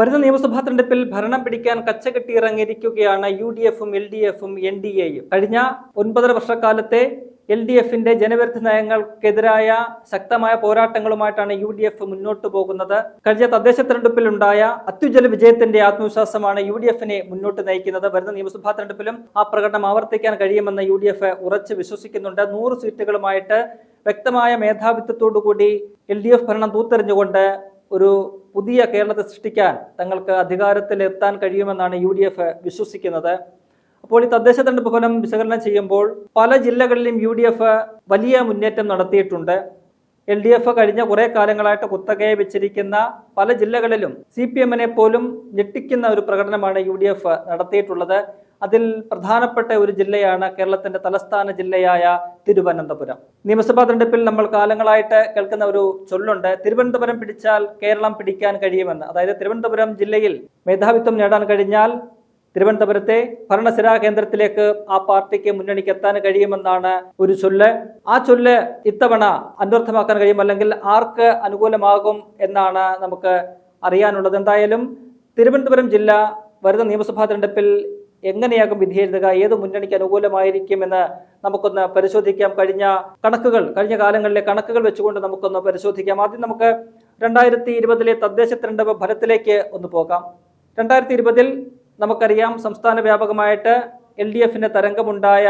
വരുന്ന നിയമസഭാ തെരഞ്ഞെടുപ്പിൽ ഭരണം പിടിക്കാൻ കച്ചകെട്ടി ഇറങ്ങിയിരിക്കുകയാണ് യു ഡി എഫും എൽ ഡി എഫും എൻ ഡി എയും കഴിഞ്ഞ ഒൻപതര വർഷക്കാലത്തെ എൽ ഡി എഫിന്റെ ജനവിരുദ്ധ നയങ്ങൾക്കെതിരായ ശക്തമായ പോരാട്ടങ്ങളുമായിട്ടാണ് യു ഡി എഫ് മുന്നോട്ട് പോകുന്നത്. കഴിഞ്ഞ തദ്ദേശ തെരഞ്ഞെടുപ്പിൽ ഉണ്ടായ അത്യുജ്വല വിജയത്തിന്റെ ആത്മവിശ്വാസമാണ് യു ഡി എഫിനെ മുന്നോട്ട് നയിക്കുന്നത്. വരുന്ന നിയമസഭാ തെരഞ്ഞെടുപ്പിലും ആ പ്രകടനം ആവർത്തിക്കാൻ കഴിയുമെന്ന് യു ഡി എഫ് ഉറച്ച് വിശ്വസിക്കുന്നുണ്ട്. നൂറ് സീറ്റുകളുമായിട്ട് വ്യക്തമായ മേധാവിത്വത്തോടുകൂടി എൽ ഡി എഫ് ഭരണം തൂത്തെറിഞ്ഞുകൊണ്ട് ഒരു പുതിയ കേരളത്തെ സൃഷ്ടിക്കാൻ തങ്ങൾക്ക് അധികാരത്തിൽ എത്താൻ കഴിയുമെന്നാണ് യു ഡി എഫ് വിശ്വസിക്കുന്നത്. അപ്പോൾ ഈ തദ്ദേശ തെരഞ്ഞെടുപ്പ് ഫലം വിശകലനം ചെയ്യുമ്പോൾ പല ജില്ലകളിലും യു ഡി എഫ് വലിയ മുന്നേറ്റം നടത്തിയിട്ടുണ്ട്. എൽ ഡി എഫ് കഴിഞ്ഞ കുറേ കാലങ്ങളായിട്ട് കുത്തകയെ വെച്ചിരിക്കുന്ന പല ജില്ലകളിലും സി പി എമ്മിനെ പോലും ഞെട്ടിക്കുന്ന ഒരു പ്രകടനമാണ് യു ഡി എഫ് നടത്തിയിട്ടുള്ളത്. അതിൽ പ്രധാനപ്പെട്ട ഒരു ജില്ലയാണ് കേരളത്തിന്റെ തലസ്ഥാന ജില്ലയായ തിരുവനന്തപുരം. നിയമസഭാ തെരഞ്ഞെടുപ്പിൽ നമ്മൾ കാലങ്ങളായിട്ട് കേൾക്കുന്ന ഒരു ചൊല്ലുണ്ട് തിരുവനന്തപുരം പിടിച്ചാൽ കേരളം പിടിക്കാൻ കഴിയുമെന്ന് അതായത് തിരുവനന്തപുരം ജില്ലയിൽ മേധാവിത്വം നേടാൻ കഴിഞ്ഞാൽ തിരുവനന്തപുരത്തെ ഭരണസിരാ കേന്ദ്രത്തിലേക്ക് ആ പാർട്ടിക്ക് മുന്നണിക്ക് എത്താൻ കഴിയുമെന്നാണ് ഒരു ചൊല്ല്. ആ ചൊല്ല് ഇത്തവണ അന്വർത്ഥമാക്കാൻ കഴിയും അല്ലെങ്കിൽ ആർക്ക് അനുകൂലമാകും എന്നാണ് നമുക്ക് അറിയാനുള്ളത്. എന്തായാലും തിരുവനന്തപുരം ജില്ല വരുന്ന നിയമസഭാ തെരഞ്ഞെടുപ്പിൽ എങ്ങനെയാകും വിധി എഴുതുക? ഏത് മുന്നണിക്ക് അനുകൂലമായിരിക്കുമെന്ന് നമുക്കൊന്ന് പരിശോധിക്കാം കഴിഞ്ഞ കണക്കുകൾ കഴിഞ്ഞ കാലങ്ങളിലെ കണക്കുകൾ വെച്ചുകൊണ്ട് നമുക്കൊന്ന് പരിശോധിക്കാം. ആദ്യം നമുക്ക് രണ്ടായിരത്തി ഇരുപതിലെ തദ്ദേശ തെരഞ്ഞെടുപ്പ് ഫലത്തിലേക്ക് ഒന്ന് പോകാം. രണ്ടായിരത്തി ഇരുപതിൽ നമുക്കറിയാം സംസ്ഥാന വ്യാപകമായിട്ട് എൽ ഡി എഫിന് തരംഗമുണ്ടായ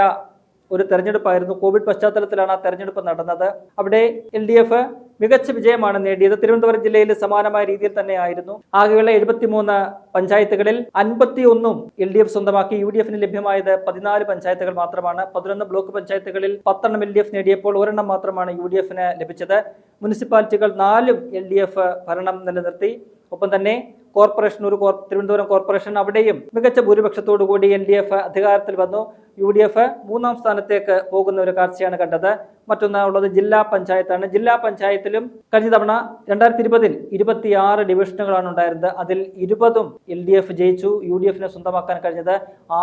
ഒരു തെരഞ്ഞെടുപ്പായിരുന്നു. കോവിഡ് പശ്ചാത്തലത്തിലാണ് ആ തെരഞ്ഞെടുപ്പ് നടന്നത്. അവിടെ എൽ ഡി എഫ് മികച്ച വിജയമാണ് നേടിയത്. തിരുവനന്തപുരം ജില്ലയിൽ സമാനമായ രീതിയിൽ തന്നെയായിരുന്നു. ആകെയുള്ള എഴുപത്തിമൂന്ന് പഞ്ചായത്തുകളിൽ അൻപത്തി ഒന്നും എൽ ഡി എഫ് സ്വന്തമാക്കി. യു ഡി എഫിന് ലഭ്യമായത് പതിനാല് പഞ്ചായത്തുകൾ മാത്രമാണ്. പതിനൊന്ന് ബ്ലോക്ക് പഞ്ചായത്തുകളിൽ പത്തെണ്ണം എൽ ഡി എഫ് നേടിയപ്പോൾ ഒരെണ്ണം മാത്രമാണ് യു ഡി എഫിന് ലഭിച്ചത്. മുനിസിപ്പാലിറ്റികൾ നാലും എൽ ഡി എഫ് ഭരണം നിലനിർത്തി. ഒപ്പം തന്നെ കോർപ്പറേഷൻ ഒരു തിരുവനന്തപുരം കോർപ്പറേഷൻ അവിടെയും മികച്ച ഭൂരിപക്ഷത്തോടു കൂടി എൽ ഡി എഫ് അധികാരത്തിൽ വന്നു. യു ഡി എഫ് മൂന്നാം സ്ഥാനത്തേക്ക് പോകുന്ന ഒരു കാഴ്ചയാണ് കണ്ടത്. മറ്റൊന്ന് ഉള്ളത് ജില്ലാ പഞ്ചായത്താണ്. ജില്ലാ പഞ്ചായത്തിലും കഴിഞ്ഞ തവണ രണ്ടായിരത്തി ഇരുപതിൽ ഇരുപത്തിയാറ് ഡിവിഷനുകളാണ് ഉണ്ടായിരുന്നത്. അതിൽ ഇരുപതും എൽ ഡി എഫ് ജയിച്ചു. യു ഡി എഫിനെ സ്വന്തമാക്കാൻ കഴിഞ്ഞത്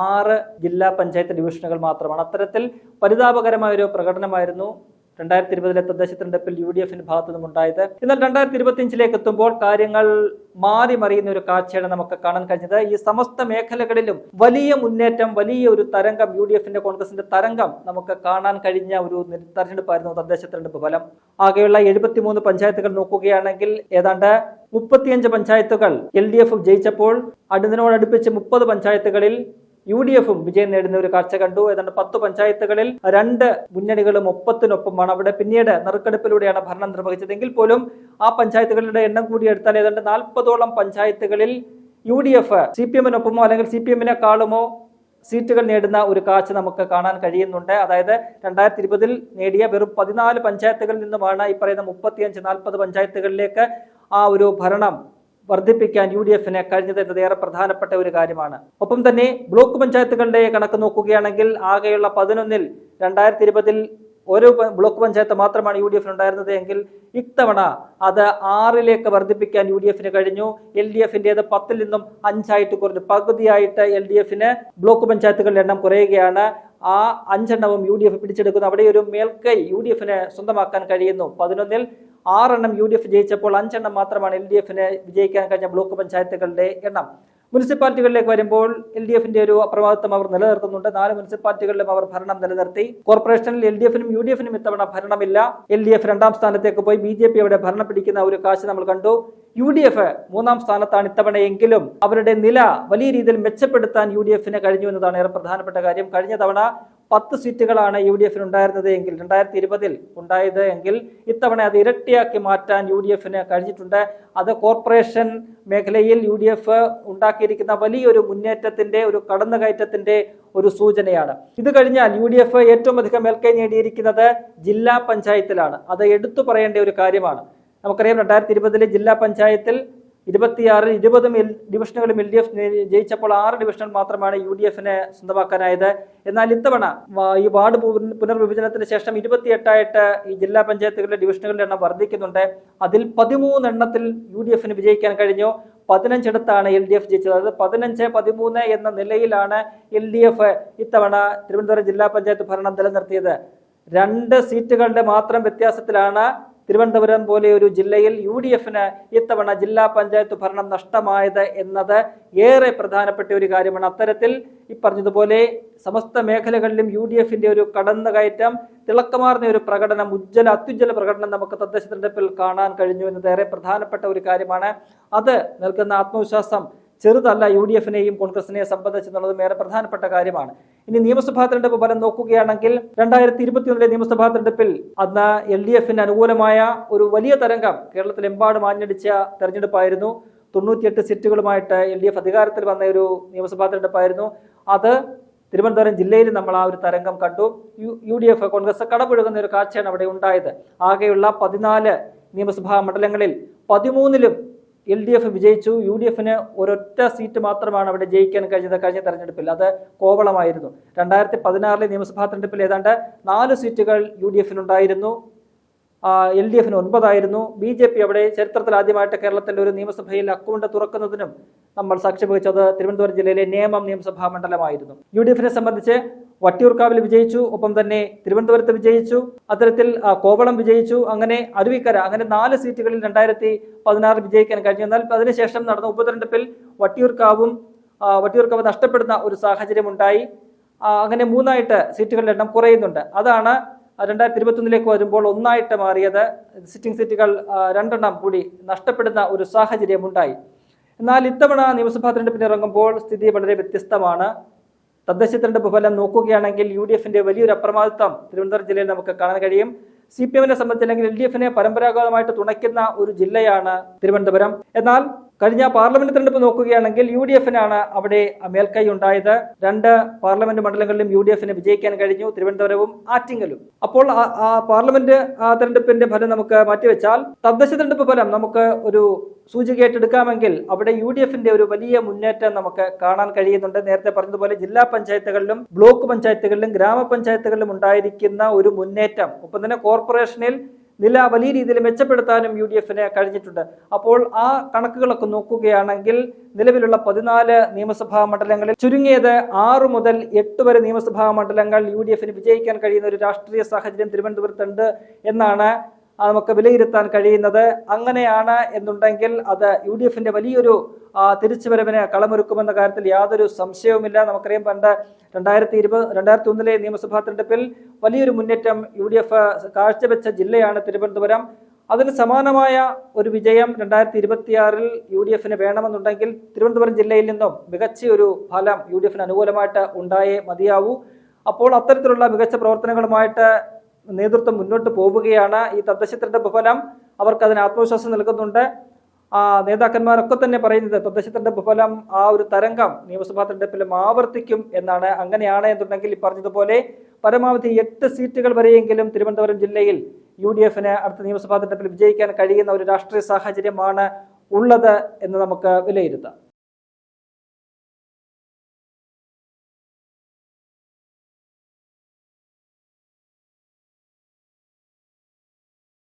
ആറ് ജില്ലാ പഞ്ചായത്ത് ഡിവിഷനുകൾ മാത്രമാണ്. അത്തരത്തിൽ പരിതാപകരമായ ഒരു പ്രകടനമായിരുന്നു രണ്ടായിരത്തി ഇരുപതിലെ തദ്ദേശ തെരഞ്ഞെടുപ്പിൽ യു ഡി എഫിന്റെ ഭാഗത്തു നിന്നും ഉണ്ടായത്. എന്നാൽ രണ്ടായിരത്തി ഇരുപത്തിയഞ്ചിലേക്ക് എത്തുമ്പോൾ കാര്യങ്ങൾ മാറി മറിയുന്ന ഒരു കാഴ്ചയാണ് നമുക്ക് കാണാൻ കഴിഞ്ഞത്. ഈ സമസ്ത മേഖലകളിലും വലിയ മുന്നേറ്റം വലിയ ഒരു തരംഗം യു ഡി എഫിന്റെ കോൺഗ്രസിന്റെ തരംഗം നമുക്ക് കാണാൻ കഴിഞ്ഞ ഒരു തെരഞ്ഞെടുപ്പായിരുന്നു തദ്ദേശ തെരഞ്ഞെടുപ്പ് ഫലം. ആകെയുള്ള എഴുപത്തിമൂന്ന് പഞ്ചായത്തുകൾ നോക്കുകയാണെങ്കിൽ ഏതാണ്ട് മുപ്പത്തിയഞ്ച് പഞ്ചായത്തുകൾ എൽ ഡി എഫ് ജയിച്ചപ്പോൾ അതിനോടടുപ്പിച്ച് മുപ്പത് പഞ്ചായത്തുകളിൽ യു ഡി എഫും വിജയം നേടുന്ന ഒരു കാഴ്ച കണ്ടു. ഏതാണ്ട് പത്ത് പഞ്ചായത്തുകളിൽ രണ്ട് മുന്നണികളും ഒപ്പത്തിനൊപ്പമാണ്. അവിടെ പിന്നീട് നറുക്കെടുപ്പിലൂടെയാണ് ഭരണം നിർവഹിച്ചതെങ്കിൽ പോലും ആ പഞ്ചായത്തുകളുടെ എണ്ണം കൂടി എടുത്താൽ ഏതാണ്ട് നാൽപ്പതോളം പഞ്ചായത്തുകളിൽ U D F C P എമ്മിനൊപ്പമോ അല്ലെങ്കിൽ സി പി എമ്മിനെക്കാളുമോ സീറ്റുകൾ നേടുന്ന ഒരു കാഴ്ച നമുക്ക് കാണാൻ കഴിയുന്നുണ്ട്. അതായത് രണ്ടായിരത്തി ഇരുപതിൽ നേടിയ വെറും പതിനാല് പഞ്ചായത്തുകളിൽ നിന്നുമാണ് ഈ പറയുന്ന മുപ്പത്തിയഞ്ച് നാൽപ്പത് പഞ്ചായത്തുകളിലേക്ക് ആ ഒരു ഭരണം വർദ്ധിപ്പിക്കാൻ യു ഡി എഫിന് കഴിഞ്ഞത് എന്നത് ഏറെ പ്രധാനപ്പെട്ട ഒരു കാര്യമാണ്. ഒപ്പം തന്നെ ബ്ലോക്ക് പഞ്ചായത്തുകളുടെ കണക്ക് നോക്കുകയാണെങ്കിൽ ആകെയുള്ള പതിനൊന്നിൽ രണ്ടായിരത്തി ഇരുപതിൽ ഓരോ ബ്ലോക്ക് പഞ്ചായത്ത് മാത്രമാണ് യു ഡി എഫിന് ഉണ്ടായിരുന്നത് എങ്കിൽ ഇത്തവണ അത് ആറിലേക്ക് വർദ്ധിപ്പിക്കാൻ യു ഡി എഫിന് കഴിഞ്ഞു. എൽ ഡി എഫിന്റേത് പത്തിൽ നിന്നും അഞ്ചായിട്ട് കുറഞ്ഞു. പകുതിയായിട്ട് എൽ ഡി എഫിന് ബ്ലോക്ക് പഞ്ചായത്തുകളുടെ എണ്ണം കുറയുകയാണ്. ആ അഞ്ചെണ്ണവും യു ഡി എഫ് പിടിച്ചെടുക്കുന്നു. അവിടെ ഒരു മേൽക്കൈ യു ഡി എഫിന് സ്വന്തമാക്കാൻ കഴിയുന്നു. പതിനൊന്നിൽ ആറെണ്ണം യു ഡി എഫ് ജയിച്ചപ്പോൾ അഞ്ചെണ്ണം മാത്രമാണ് എൽ ഡി എഫിന് വിജയിക്കാൻ കഴിഞ്ഞ ബ്ലോക്ക് പഞ്ചായത്തുകളുടെ എണ്ണം. മുനിസിപ്പാലിറ്റികളിലേക്ക് വരുമ്പോൾ എൽ ഡി എഫിന്റെ ഒരു അപ്രവാദിത്വം അവർ നിലനിർത്തുന്നുണ്ട്. നാല് മുനിസിപ്പാലിറ്റികളിലും അവർ ഭരണം നിലനിർത്തി. കോർപ്പറേഷനിൽ എൽ ഡി എഫിനും യു ഡി എഫിനും ഇത്തവണ ഭരണമില്ല. എൽ ഡി എഫ് രണ്ടാം സ്ഥാനത്തേക്ക് പോയി ബി ജെ പി അവിടെ ഭരണം പിടിക്കുന്ന ഒരു കാശ് നമ്മൾ കണ്ടു. യു ഡി എഫ് മൂന്നാം സ്ഥാനത്താണ് ഇത്തവണയെങ്കിലും അവരുടെ നില വലിയ രീതിയിൽ മെച്ചപ്പെടുത്താൻ യു ഡി എഫിന് കഴിഞ്ഞു എന്നതാണ് ഏറെ പ്രധാനപ്പെട്ട കാര്യം. കഴിഞ്ഞ തവണ പത്ത് സീറ്റുകളാണ് യു ഡി എഫിന് ഉണ്ടായിരുന്നത് എങ്കിൽ രണ്ടായിരത്തി ഇരുപതിൽ ഉണ്ടായത് എങ്കിൽ ഇത്തവണ അത് ഇരട്ടിയാക്കി മാറ്റാൻ യു ഡി എഫിന് കഴിഞ്ഞിട്ടുണ്ട്. അത് കോർപ്പറേഷൻ മേഖലയിൽ യു ഡി എഫ് ഉണ്ടാക്കിയിരിക്കുന്ന വലിയൊരു മുന്നേറ്റത്തിന്റെ ഒരു കടന്നുകയറ്റത്തിന്റെ ഒരു സൂചനയാണ്. ഇത് കഴിഞ്ഞാൽ യു ഡി എഫ് ഏറ്റവും അധികം മേൽക്കൈ നേടിയിരിക്കുന്നത് ജില്ലാ പഞ്ചായത്തിലാണ്. അത് എടുത്തു പറയേണ്ട ഒരു കാര്യമാണ്. നമുക്കറിയാം രണ്ടായിരത്തി ഇരുപതിലെ ജില്ലാ പഞ്ചായത്തിൽ ഇരുപത്തിയാറിൽ ഇരുപതും എൽ ഡിവിഷനുകളും എൽ ഡി എഫ് ജയിച്ചപ്പോൾ ആറ് ഡിവിഷനുകൾ മാത്രമാണ് യു ഡി എഫിനെ സ്വന്തമാക്കാനായത്. എന്നാൽ ഇത്തവണ ഈ വാർഡ് പുനർവിഭജനത്തിന് ശേഷം ഇരുപത്തിയെട്ടായിട്ട് ഈ ജില്ലാ പഞ്ചായത്തുകളിലെ ഡിവിഷനുകളുടെ എണ്ണം വർദ്ധിക്കുന്നുണ്ട്. അതിൽ പതിമൂന്നെണ്ണത്തിൽ യു ഡി എഫിന് വിജയിക്കാൻ കഴിഞ്ഞു. പതിനഞ്ചിടത്താണ് എൽ ഡി എഫ് ജയിച്ചത്. അതായത് പതിനഞ്ച് പതിമൂന്ന് എന്ന നിലയിലാണ് എൽ ഡി എഫ് ഇത്തവണ തിരുവനന്തപുരം ജില്ലാ പഞ്ചായത്ത് ഭരണം നിലനിർത്തിയത്. രണ്ട് സീറ്റുകളുടെ മാത്രം വ്യത്യാസത്തിലാണ് തിരുവനന്തപുരം പോലെ ഒരു ജില്ലയിൽ യു ഡി എഫിന് ഇത്തവണ ജില്ലാ പഞ്ചായത്ത് ഭരണം നഷ്ടമായത് എന്നത് ഏറെ പ്രധാനപ്പെട്ട ഒരു കാര്യമാണ്. അത്തരത്തിൽ ഈ പറഞ്ഞതുപോലെ സമസ്ത മേഖലകളിലും യു ഡി എഫിന്റെ ഒരു കടന്നുകയറ്റം തിളക്കമാർന്ന ഒരു പ്രകടനം ഉജ്ജ്വല അത്യുജ്വല പ്രകടനം നമുക്ക് തദ്ദേശ തെരഞ്ഞെടുപ്പിൽ കാണാൻ കഴിഞ്ഞു എന്നത് ഏറെ പ്രധാനപ്പെട്ട ഒരു കാര്യമാണ്. അത് നൽകുന്ന ആത്മവിശ്വാസം ചെറുതല്ല യു ഡി എഫിനെയും കോൺഗ്രസിനെയും സംബന്ധിച്ചെന്നുള്ളതും ഏറെ പ്രധാനപ്പെട്ട കാര്യമാണ്. ഇനി നിയമസഭാ തെരഞ്ഞെടുപ്പ് ഫലം നോക്കുകയാണെങ്കിൽ രണ്ടായിരത്തി ഇരുപത്തിയൊന്നിലെ നിയമസഭാ തെരഞ്ഞെടുപ്പിൽ അന്ന് എൽ ഡി എഫിന് അനുകൂലമായ ഒരു വലിയ തരംഗം കേരളത്തിലെമ്പാടും ആഞ്ഞടിച്ച തെരഞ്ഞെടുപ്പായിരുന്നു. തൊണ്ണൂറ്റിയെട്ട് സീറ്റുകളുമായിട്ട് എൽ ഡി എഫ് അധികാരത്തിൽ വന്ന ഒരു നിയമസഭാ തെരഞ്ഞെടുപ്പായിരുന്നു. അത് തിരുവനന്തപുരം ജില്ലയിൽ നമ്മൾ ആ ഒരു തരംഗം കണ്ടു. U U D F Congress കടപുഴകുന്ന ഒരു കാഴ്ചയാണ് അവിടെ ഉണ്ടായത്. ആകെയുള്ള പതിനാല് നിയമസഭാ മണ്ഡലങ്ങളിൽ പതിമൂന്നിലും എൽ ഡി എഫ് വിജയിച്ചു. യു ഡി എഫിന് ഒരൊറ്റ സീറ്റ് മാത്രമാണ് അവിടെ ജയിക്കാൻ കഴിഞ്ഞത് കഴിഞ്ഞ തെരഞ്ഞെടുപ്പിൽ. അത് കോവളമായിരുന്നു. രണ്ടായിരത്തി പതിനാറിലെ നിയമസഭാ തെരഞ്ഞെടുപ്പിൽ ഏതാണ്ട് നാല് സീറ്റുകൾ യു ഡി എഫിനുണ്ടായിരുന്നു. എൽ ഡി എഫിന് ഒൻപതായിരുന്നു. ബി ജെ പി അവിടെ ചരിത്രത്തിൽ ആദ്യമായിട്ട് കേരളത്തിലെ ഒരു നിയമസഭയിൽ അക്കൗണ്ട് തുറക്കുന്നതിനും നമ്മൾ സാക്ഷ്യം വഹിച്ചത് തിരുവനന്തപുരം ജില്ലയിലെ നേമം നിയമസഭാ മണ്ഡലമായിരുന്നു. യു ഡി എഫിനെ സംബന്ധിച്ച് വട്ടിയൂർക്കാവിൽ വിജയിച്ചു ഒപ്പം തന്നെ തിരുവനന്തപുരത്ത് വിജയിച്ചു അത്തരത്തിൽ കോവളം വിജയിച്ചു അങ്ങനെ അരുവിക്കര അങ്ങനെ നാല് സീറ്റുകളിൽ രണ്ടായിരത്തി പതിനാറിൽ വിജയിക്കാൻ കഴിഞ്ഞു. എന്നാൽ അതിനുശേഷം നടന്ന ഉപതെരഞ്ഞെടുപ്പിൽ വട്ടിയൂർക്കാവും വട്ടിയൂർക്കാവ് നഷ്ടപ്പെടുന്ന ഒരു സാഹചര്യം ഉണ്ടായി അങ്ങനെ മൂന്നായിട്ട് സീറ്റുകളുടെ എണ്ണം കുറയുന്നുണ്ട്. അതാണ് രണ്ടായിരത്തി ഇരുപത്തൊന്നിലേക്ക് വരുമ്പോൾ ഒന്നായിട്ട് മാറിയത്. സിറ്റിംഗ് സീറ്റുകൾ രണ്ടെണ്ണം കൂടി നഷ്ടപ്പെടുന്ന ഒരു സാഹചര്യം ഉണ്ടായി എന്നാൽ ഇത്തവണ നിയമസഭാ തെരഞ്ഞെടുപ്പിന് ഇറങ്ങുമ്പോൾ സ്ഥിതി വളരെ വ്യത്യസ്തമാണ്. തദ്ദേശ തെരഞ്ഞെടുപ്പ് ഫലം നോക്കുകയാണെങ്കിൽ യു ഡി എഫിന്റെ വലിയൊരു അപ്രമാദിത്വം തിരുവനന്തപുരം ജില്ലയിൽ നമുക്ക് കാണാൻ കഴിയും. സി പി എമ്മിനെ സംബന്ധിച്ച് അല്ലെങ്കിൽ എൽ ഡി എഫിനെ പരമ്പരാഗതമായിട്ട് തുണയ്ക്കുന്ന ഒരു ജില്ലയാണ് തിരുവനന്തപുരം. എന്നാൽ കഴിഞ്ഞ പാർലമെന്റ് തെരഞ്ഞെടുപ്പ് നോക്കുകയാണെങ്കിൽ യു ഡി എഫിനാണ് അവിടെ മേൽക്കൈ ഉണ്ടായത്. രണ്ട് പാർലമെന്റ് മണ്ഡലങ്ങളിലും യു ഡി എഫിന് വിജയിക്കാൻ കഴിഞ്ഞു. തിരുവനന്തപുരവും ആറ്റിങ്ങലും. അപ്പോൾ ആ- പാർലമെന്റ് തെരഞ്ഞെടുപ്പിന്റെ ഫലം നമുക്ക് മാറ്റിവെച്ചാൽ തദ്ദേശ തെരഞ്ഞെടുപ്പ് ഫലം നമുക്ക് ഒരു സൂചികയായിട്ട് എടുക്കാമെങ്കിൽ അവിടെ യു ഡി എഫിന്റെ ഒരു വലിയ മുന്നേറ്റം നമുക്ക് കാണാൻ കഴിയുന്നുണ്ട്. നേരത്തെ പറഞ്ഞതുപോലെ ജില്ലാ പഞ്ചായത്തുകളിലും ബ്ലോക്ക് പഞ്ചായത്തുകളിലും ഗ്രാമപഞ്ചായത്തുകളിലും ഉണ്ടായിരിക്കുന്ന ഒരു മുന്നേറ്റം. ഒപ്പം തന്നെ കോർപ്പറേഷനിൽ നില വലിയ രീതിയിൽ മെച്ചപ്പെടുത്താനും യു ഡി എഫിന് കഴിഞ്ഞിട്ടുണ്ട്. അപ്പോൾ ആ കണക്കുകളൊക്കെ നോക്കുകയാണെങ്കിൽ നിലവിലുള്ള പതിനാല് നിയമസഭാ മണ്ഡലങ്ങളിൽ ചുരുങ്ങിയത് ആറ് മുതൽ എട്ട് വരെ നിയമസഭാ മണ്ഡലങ്ങൾ യു ഡി എഫിന് വിജയിക്കാൻ കഴിയുന്ന ഒരു രാഷ്ട്രീയ സാഹചര്യം തിരുവനന്തപുരത്തുണ്ട് എന്നാണ് നമുക്ക് വിലയിരുത്താൻ കഴിയുന്നത് അങ്ങനെയാണ് എന്നുണ്ടെങ്കിൽ അത് യു ഡി എഫിന്റെ വലിയൊരു തിരിച്ചുവരവിന് കളമൊരുക്കുമെന്ന കാര്യത്തിൽ യാതൊരു സംശയവുമില്ല. നമുക്കറിയാം പണ്ട് രണ്ടായിരത്തി ഇരുപത് രണ്ടായിരത്തി ഒന്നിലെ നിയമസഭാ തെരഞ്ഞെടുപ്പിൽ വലിയൊരു മുന്നേറ്റം യു ഡി എഫ് കാഴ്ചവെച്ച ജില്ലയാണ് തിരുവനന്തപുരം. അതിന് സമാനമായ ഒരു വിജയം രണ്ടായിരത്തി ഇരുപത്തിയാറിൽ യു ഡി എഫിന് വേണമെന്നുണ്ടെങ്കിൽ തിരുവനന്തപുരം ജില്ലയിൽ നിന്നും മികച്ച ഒരു ഫലം യു ഡി എഫിന് അനുകൂലമായിട്ട് ഉണ്ടായേ മതിയാവൂ. അപ്പോൾ അത്തരത്തിലുള്ള മികച്ച പ്രവർത്തനങ്ങളുമായിട്ട് നേതൃത്വം മുന്നോട്ട് പോവുകയാണ് ഈ തദ്ദേശ തെരഞ്ഞെടുപ്പ് ഫലം അവർക്ക് അതിന് ആത്മവിശ്വാസം നൽകുന്നുണ്ട്. നേതാക്കന്മാരൊക്കെ തന്നെ പറയുന്നത് തദ്ദേശ തെരഞ്ഞെടുപ്പ് ഫലം ആ ഒരു തരംഗം നിയമസഭാ തെരഞ്ഞെടുപ്പിലും ആവർത്തിക്കും എന്നാണ്. അങ്ങനെയാണ് എന്നുണ്ടെങ്കിൽ ഈ പറഞ്ഞതുപോലെ പരമാവധി എട്ട് സീറ്റുകൾ വരെയെങ്കിലും തിരുവനന്തപുരം ജില്ലയിൽ യു ഡി എഫിന് അടുത്ത നിയമസഭാ തെരഞ്ഞെടുപ്പിൽ വിജയിക്കാൻ കഴിയുന്ന ഒരു രാഷ്ട്രീയ സാഹചര്യമാണ് ഉള്ളത് എന്ന് നമുക്ക് വിലയിരുത്താം.